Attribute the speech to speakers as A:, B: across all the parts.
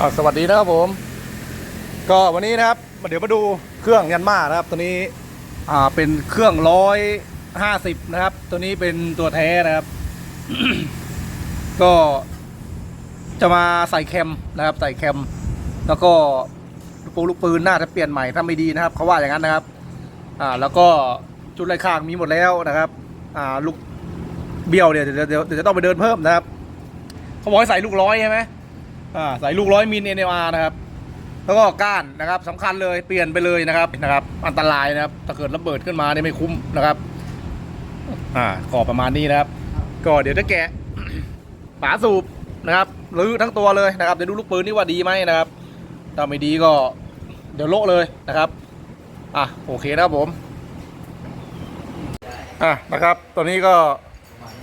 A: อ่าสวัสดีนะครับผม ก็วันนี้นะครับเดี๋ยวมาดูเครื่องยันมานะครับ ตัวนี้อ่าเป็นเครื่องร้อยห้าสิบนะครับ ตัวนี้เป็นตัวแท้นะครับ ก็จะมาใส่แคมนะครับ ใส่แคม แล้วก็ลูกปูลูกปืนน่าจะเปลี่ยนใหม่ถ้าไม่ดีนะครับเขาว่าอย่างนั้นนะครับ อ่า แล้วก็จุดไร้ข้างมีหมดแล้วนะครับ อ่าลูกเบี้ยวเนี่ยเดี๋ยวเดี๋ยวจะต้องไปเดินเพิ่มนะครับเขาบอกให้ใส่ลูกร้อยใช่ไหม อ่าใส่ลูกร้อยมิลเอ็นอาร์นะครับ แล้วก็ก้านนะครับสำคัญเลยเปลี่ยนไปเลยนะครับนะครับ อันตรายนะครับถ้าเกิดระเบิดขึ้นมาเนี่ยไม่คุ้มนะครับ อ่าก็ประมาณนี้นะครับ ก็เดี๋ยวจะแกะฝาสูบนะครับรื้อทั้งตัวเลยนะครับเดี๋ยวดูลูกปืนนี่ว่าดีไหมนะครับถ้าไม่ดีก็เดี๋ยวโละเลยนะครับอะโอเคนะครับผมอะนะครับตัวนี้ก็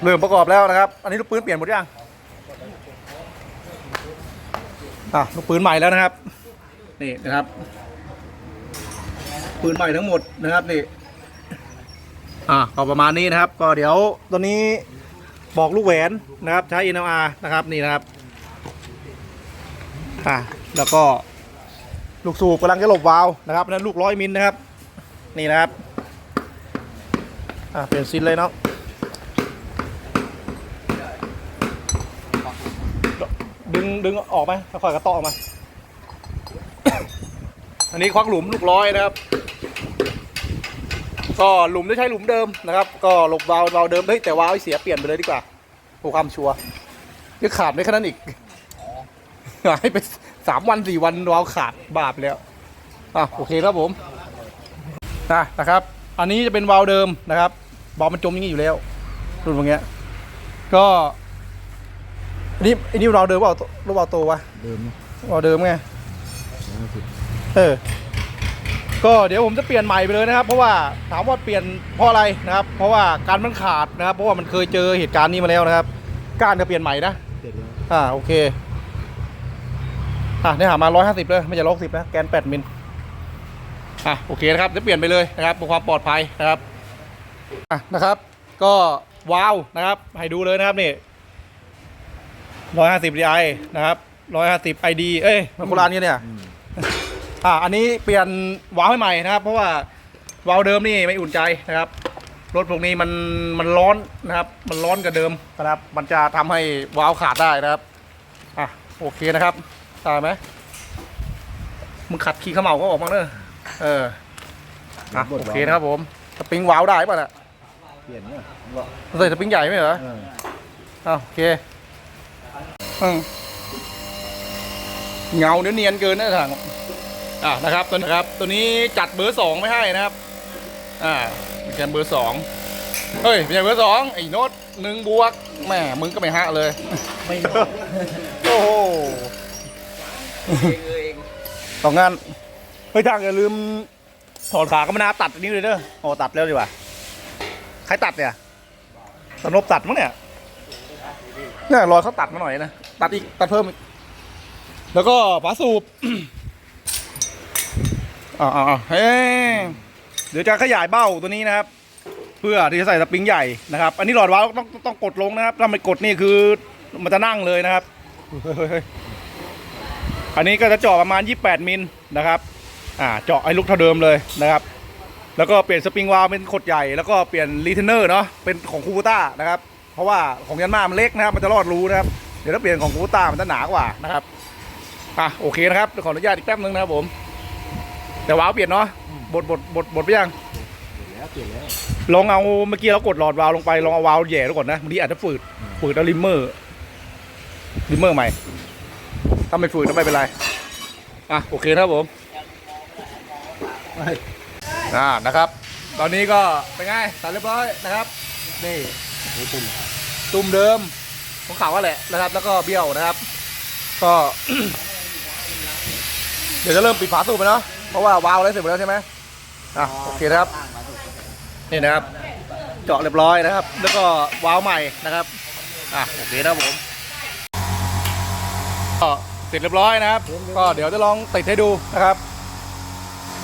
A: เริ่มประกอบแล้วนะครับ อันนี้ลูกปืนเปลี่ยนหมดยัง อะลูกปืนใหม่แล้วนะครับ นี่นะครับ ปืนใหม่ทั้งหมดนะครับนี่ อะก็ประมาณนี้นะครับ ก็เดี๋ยวตัวนี้บอกลูกแหวนนะครับ ใช้ NLR นะครับนี่นะครับอะแล้วก็ลูกสูบกำลังจะหลบวาล์วนะครับนั่นลูกร้อยมิลนะครับ นี่นะครับ อะเปลี่ยนซินเลยเนาะ ดึงดึงออกไหมค่อยกระตาะออกมา อันนี้ควักหลุมลูกร้อยนะครับ ก็หลุมได้ใช้หลุมเดิมนะครับ ก็หลบวาล์ววาล์วเดิมเฮ้ยแต่วาล์วเสียเปลี่ยนไปเลยดีกว่าเพื่อความชัวร์ยังขาดไม่แค่นั้นอีกให้ไปสามวันสี่วันวาล์วขาดบาปแล้วอะโอเคครับผมนะนะครับ อันนี้จะเป็นวาล์วเดิมนะครับวาล์วมันจมอย่างนี้อยู่แล้วรุ่นพวกเนี้ยก็ นนี้อันนี้วาล์วเดิมเปล่ารูปวาล์วโตวะ
B: เดิม
A: วาล์วเดิมไง
B: ห้าสิบ
A: เออก็เดี๋ยวผมจะเปลี่ยนใหม่ไปเลยนะครับ เพราะว่าถามว่าเปลี่ยนเพราะอะไรนะครับ เพราะว่าการมันขาดนะครับ เพราะว่ามันเคยเจอเหตุการณ์นี้มาแล้วนะครับก้านจะเปลี่ยนใหม่นะ
B: เสร็จแล้ว
A: อ่าโอเคอะเนี่ยหามาร้อยห้าสิบเลยไม่ใช่ร้อยสิบนะแกนแปดมิลอะโอเคนะครับจะเปลี่ยนไปเลยนะครับเพื่อความปลอดภัยนะครับอะนะครับ ก็ว้าวนะครับให้ดูเลยนะครับนี่ ร้อยห้าสิบดีไอนะครับร้อยห้าสิบไอดีเอ้ยมันโบราณกันเนี่ย
B: อืม
A: อ่าอันนี้เปลี่ยนวาล์วให้ใหม่นะครับ เพราะว่าวาล์วเดิมนี่ไม่อุ่นใจนะครับรถพวกนี้มันมันร้อนนะครับ มันร้อนกว่าเดิมนะครับ มันจะทำให้วาล์วขาดได้นะครับอะโอเคนะครับตายไหมมึงขัดขี้เขมเหลาก็ออกมาเนอะเอออะโอเคนะครับผมสปริงวาล์วได้ป่ะน่ะ
B: เปลี่ยนเนี่ย
A: ใส่สปริงใหญ่ไหมเหรอ
B: เออ
A: อะโอเคอืม เงาเนื้อเนียนเกินนะทางอะนะครับ ตัวนะครับ ตัวนี้จัดเบอร์สองไม่ให้นะครับ อ่าเป็นแกนเบอร์สองเฮ้ยเป็นแกนเบอร์สองไอ้โน้ตหนึ่งบวกแหม่มึงก็ไม่ฮะเลย
B: ไม่
A: โอ้โหสองงานเฮ้ยทางอย่าลืมถอดขากรรมนาตัดอันนี้เลยเด้อโอ้ตัดแล้วดีกว่า ใครตัดเนี่ยสนบตัดมั้งเนี่ย เนี่ยรอยเขาตัดมาหน่อยนะ ตัดอีก ตัดเพิ่มอีก แล้วก็ฝาสูบอ่าอ่เฮ้เดี๋ยวจะขยายเบ้าตัวนี้นะครับ เพื่อที่จะใส่สปริงใหญ่นะครับ อันนี้หลอดวาล์วต้องต้องกดลงนะครับ ถ้าไม่กดนี่คือมันจะนั่งเลยนะครับ อันนี้ก็จะเจาะประมาณ 28 มิลนะครับ อ่า เจาะให้ลูกเท่าเดิมเลยนะครับ แล้วก็เปลี่ยนสปริงวาล์วเป็นขดใหญ่ แล้วก็เปลี่ยนรีเทนเนอร์เนาะ เป็นของคูบูต้านะครับ เพราะว่าของยันมามันเล็กนะครับ มันจะรอดรูนะครับ เดี๋ยวถ้าเปลี่ยนของคูบูต้ามันจะหนากว่านะครับ อะโอเคนะครับเดี๋ยวขออนุญาตอีกแป๊บนึงนะครับผม แต่วาล์วเปลี่ยนเนาะ บดบดบดบดไปยัง
B: เปลี่ยนแล้วเปลี่ยนแล้ว
A: ลองเอาเมื่อกี้เรากดหลอดวาล์วลงไป ลองเอาวาล์วแหย่ดูก่อนนะบางทีอาจจะฝืด ฝืดเอาลิมเมอร์ลิมเมอร์ใหม่ ถ้าไม่ฝืดก็ไม่เป็นไร อะโอเคนะครับผม
B: ไม่
A: อ่านะครับ ตอนนี้ก็เป็นไงตัดเรียบร้อยนะครับ นี่
B: โอ้ตุ่ม
A: ตุ่มเดิมของเขาว่าแหละนะครับ แล้วก็เบี้ยวนะครับ ก็ เดี๋ยวจะเริ่มปิดฝาสูบไปเนาะเพราะว่าวาล์วอะไรเสร็จหมดแล้วใช่ไหมอะโอเคนะครับนี่นะครับ เจาะเรียบร้อยนะครับ แล้วก็วาล์วใหม่นะครับอะโอเคนะครับผมก็เสร็จเรียบร้อยนะครับ ก็เดี๋ยวจะลองติดให้ดูนะครับ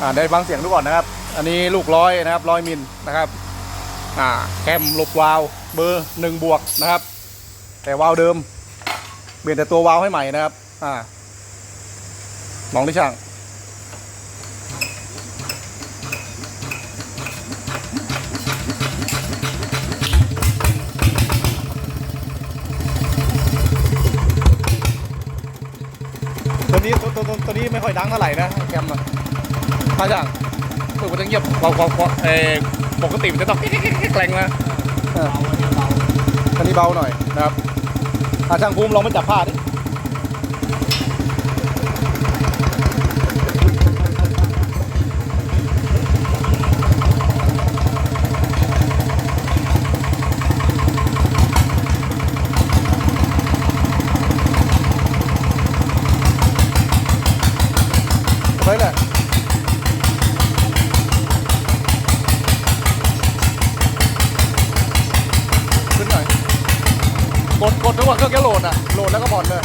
A: อ่าได้ฟังเสียงดูก่อนนะครับ อันนี้ลูกร้อยนะครับร้อยมิลนะครับ อ่าแคมลบวาล์ว เบอร์หนึ่งบวกนะครับ แต่วาล์วเดิม เปลี่ยนแต่ตัววาล์วให้ใหม่นะครับ อ่าลองดิช่างตัวนี้ตัวตัวตัวนี้ไม่ค่อยดังเท่าไหร่นะแคมอะถ้าช่างตัวมันจะเงียบพอพอพอเออปกติมันจะต้องแกล้งนะ
B: คัน
A: นี้เบาหน่อยนะครับถ้าช่างภูมิลองมาจับผ้าดิเฮ้ยแหละขึ้นหน่อย กดกดทุกวันเครื่องแกโหลดอะโหลดแล้วก็ผ่อนเลย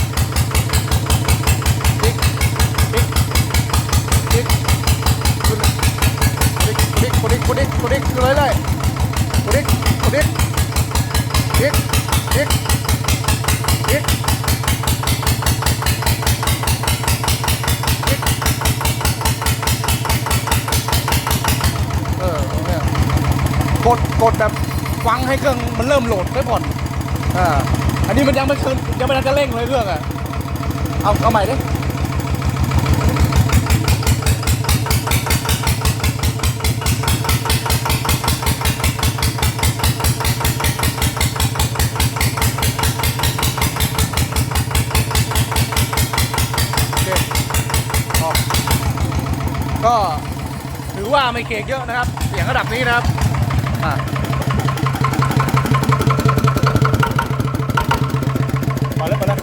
A: ติ๊กติ๊กติ๊กขึ้นติ๊กดติ๊กดติ๊กดติ๊กดติ๊กเลยเลยกดติ๊กดติ๊กติ๊กติ๊กติ๊กกเออเนี่ยกดกดแบบฟังให้เครื่องมันเริ่มโหลดได้ผ่อน อ่าอันนี้มันยังไม่คืนยังไม่ทันจะเร่งเลยเครื่องอะ เอาเอาใหม่ดิโอเคออกก็ถือว่าไม่เคกเยอะนะครับ เสียงระดับนี้นะครับ อ่า พอแล้วพอแล้ว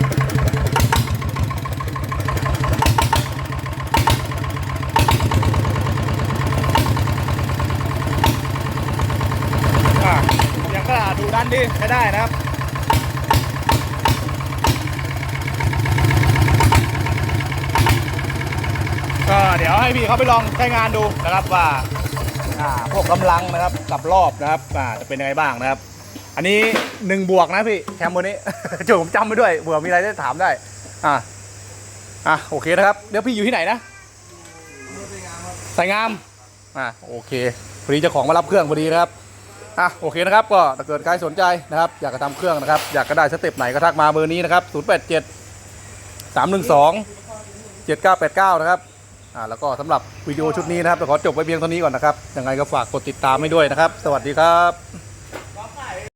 A: อะยังก็ดูดันดีใช้ได้ นะครับก็เดี๋ยวให้พี่เขาไปลองใช้งานดูนะครับว่าอ่าพวกกำลังนะครับกับรอบนะครับอ่าจะเป็นยังไงบ้างนะครับ อันนี้หนึ่งบวกนะพี่แคมบนนี้จุผมจำไปด้วยเผื่อมีอะไรได้ถามได้อะอะโอเคนะครับเดี๋ยวพี่อยู่ที่ไหนนะสายงามอะโอเคพอดีเจ้าของมารับเครื่องพอดีนะครับ อะโอเคนะครับก็ถ้าเกิดใครสนใจนะครับ อยากจะทำเครื่องนะครับ อยากก็ได้สเต็ปไหนก็ทักมาเบอร์นี้นะครับ 0 8 7 3 1 2 7 9 8 9 นะครับอ่าแล้วก็สำหรับวิดีโอชุดนี้นะครับขอจบไว้เพียงเท่านี้ก่อนนะครับยังไงก็ฝากกดติดตามให้ด้วยนะครับ สวัสดีครับ